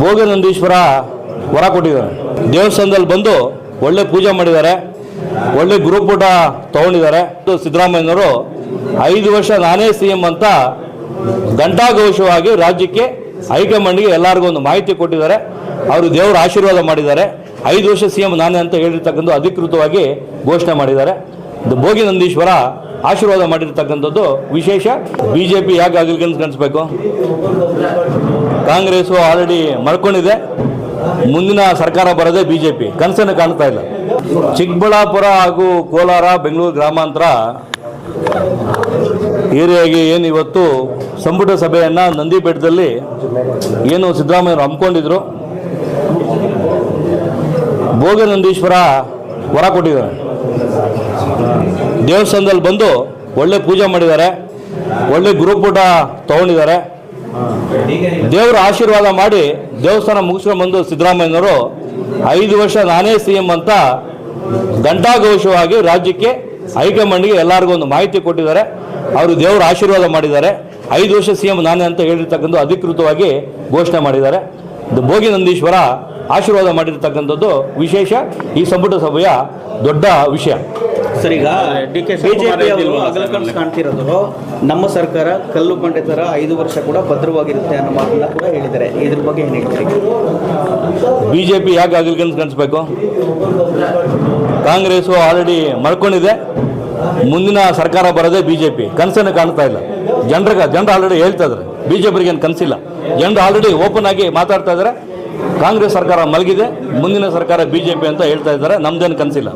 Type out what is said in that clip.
ಭೋಗನಂದೀಶ್ವರ ವರ ಕೊಟ್ಟಿದ್ದಾರೆ. ದೇವಸ್ಥಾನದಲ್ಲಿ ಬಂದು ಒಳ್ಳೆ ಪೂಜೆ ಮಾಡಿದ್ದಾರೆ. ಒಳ್ಳೆ ಗುರುಪೂಟ ತಗೊಂಡಿದ್ದಾರೆ. ಸಿದ್ದರಾಮಯ್ಯನವರು ಐದು ವರ್ಷ ನಾನೇ ಸಿ ಎಂ ಅಂತ ಘಂಟಾಘೋಷವಾಗಿ ರಾಜ್ಯಕ್ಕೆ ಹೈಕಮಾಂಡ್ಗೆ ಎಲ್ಲರಿಗೂ ಒಂದು ಮಾಹಿತಿ ಕೊಟ್ಟಿದ್ದಾರೆ. ಅವರು ದೇವರ ಆಶೀರ್ವಾದ ಮಾಡಿದ್ದಾರೆ. ಐದು ವರ್ಷ ಸಿ ಎಂ ನಾನೇ ಅಂತ ಹೇಳಿರ್ತಕ್ಕಂಥ ಅಧಿಕೃತವಾಗಿ ಘೋಷಣೆ ಮಾಡಿದ್ದಾರೆ. ಭೋಗಿ ನಂದೀಶ್ವರ ಆಶೀರ್ವಾದ ಮಾಡಿರ್ತಕ್ಕಂಥದ್ದು ವಿಶೇಷ. ಬಿ ಜೆ ಪಿ ಯಾಕೆ ಆಗಲಿಕ್ಕೆ ಕನ್ಸ್ಬೇಕು ಕಾಂಗ್ರೆಸ್ಸು ಆಲ್ರೆಡಿ ಮಲ್ಕೊಂಡಿದೆ ಮುಂದಿನ ಸರ್ಕಾರ ಬರೋದೇ ಬಿ ಜೆ ಕನಸನ್ನು ಕಾಣ್ತಾ ಇಲ್ಲ. ಚಿಕ್ಕಬಳ್ಳಾಪುರ ಹಾಗೂ ಕೋಲಾರ, ಬೆಂಗಳೂರು ಗ್ರಾಮಾಂತರ ಏರಿಯಾಗೆ ಏನು ಇವತ್ತು ಸಂಪುಟ ಸಭೆಯನ್ನು ನಂದಿಬೆಟ್ಟದಲ್ಲಿ ಏನು ಸಿದ್ದರಾಮಯ್ಯರು ಹಮ್ಮಿಕೊಂಡಿದ್ರು. ಭೋಗನಂದೀಶ್ವರ ವರ ಕೊಟ್ಟಿದ್ದಾರೆ. ದೇವಸ್ಥಾನದಲ್ಲಿ ಬಂದು ಒಳ್ಳೆ ಪೂಜೆ ಮಾಡಿದ್ದಾರೆ. ಒಳ್ಳೆ ಗುರುಪೂಟ ತಗೊಂಡಿದ್ದಾರೆ. ದೇವರ ಆಶೀರ್ವಾದ ಮಾಡಿ ದೇವಸ್ಥಾನ ಮುಗಿಸ್ಕೊಂಡು ಬಂದು ಸಿದ್ದರಾಮಯ್ಯನವರು ಐದು ವರ್ಷ ನಾನೇ ಸಿ ಎಂ ಅಂತ ಘಂಟಾಘೋಷವಾಗಿ ರಾಜ್ಯಕ್ಕೆ ಹೈಕಮಾಂಡ್ಗೆ ಎಲ್ಲರಿಗೂ ಒಂದು ಮಾಹಿತಿ ಕೊಟ್ಟಿದ್ದಾರೆ. ಅವರು ದೇವರ ಆಶೀರ್ವಾದ ಮಾಡಿದ್ದಾರೆ. ಐದು ವರ್ಷ ಸಿ ಎಂ ನಾನೇ ಅಂತ ಹೇಳಿರ್ತಕ್ಕಂಥ ಅಧಿಕೃತವಾಗಿ ಘೋಷಣೆ ಮಾಡಿದ್ದಾರೆ. ಭೋಗಿ ನಂದೀಶ್ವರ ಆಶೀರ್ವಾದ ಮಾಡಿರ್ತಕ್ಕಂಥದ್ದು ವಿಶೇಷ ಈ ಸಂಪುಟ ಸಭೆಯ ದೊಡ್ಡ ವಿಷಯ. ಸರ್ ಈಗ ಡಿ ಕೆ ಬಿಜೆಪಿ ಅಗಲಕನಸು ಕಾಣ್ತಿರೋದು ನಮ್ಮ ಸರ್ಕಾರ ಕಲ್ಲು ಬಂಡೆ ತರ ಐದು ವರ್ಷ ಕೂಡ ಭದ್ರವಾಗಿರುತ್ತೆ ಅನ್ನೋ ಮಾತನ್ನ ಕೂಡ ಹೇಳಿದ್ದಾರೆ. ಇದ್ರ ಬಗ್ಗೆ ಏನ್ ಹೇಳ್ತೀರಿ? ಬಿ ಜೆ ಪಿ ಯಾಕೆ ಆಗಲಿಕ್ಕೆ ಕಾಣಿಸ್ಬೇಕು? ಕಾಂಗ್ರೆಸ್ಸು ಆಲ್ರೆಡಿ ಮಲ್ಕೊಂಡಿದೆ ಮುಂದಿನ ಸರ್ಕಾರ ಬರೋದೇ ಬಿ ಜೆ ಪಿ ಕನಸನ್ನು ಕಾಣ್ತಾ ಇಲ್ಲ. ಜನರಿಗೆ ಜನರು ಆಲ್ರೆಡಿ ಹೇಳ್ತಾ ಇದ್ದಾರೆ ಬಿ ಜೆ ಪಿಗೆ ಏನು ಕನಸಿಲ್ಲ. ಜನರು ಆಲ್ರೆಡಿ ಓಪನ್ ಆಗಿ ಮಾತಾಡ್ತಾ ಇದ್ದಾರೆ ಕಾಂಗ್ರೆಸ್ ಸರ್ಕಾರ ಮಲಗಿದೆ. ಮುಂದಿನ ಸರ್ಕಾರ ಬಿ ಜೆ ಪಿ ಅಂತ ಹೇಳ್ತಾ ಇದ್ದಾರೆ ನಮ್ದೇನು ಕನಸಿಲ್ಲ.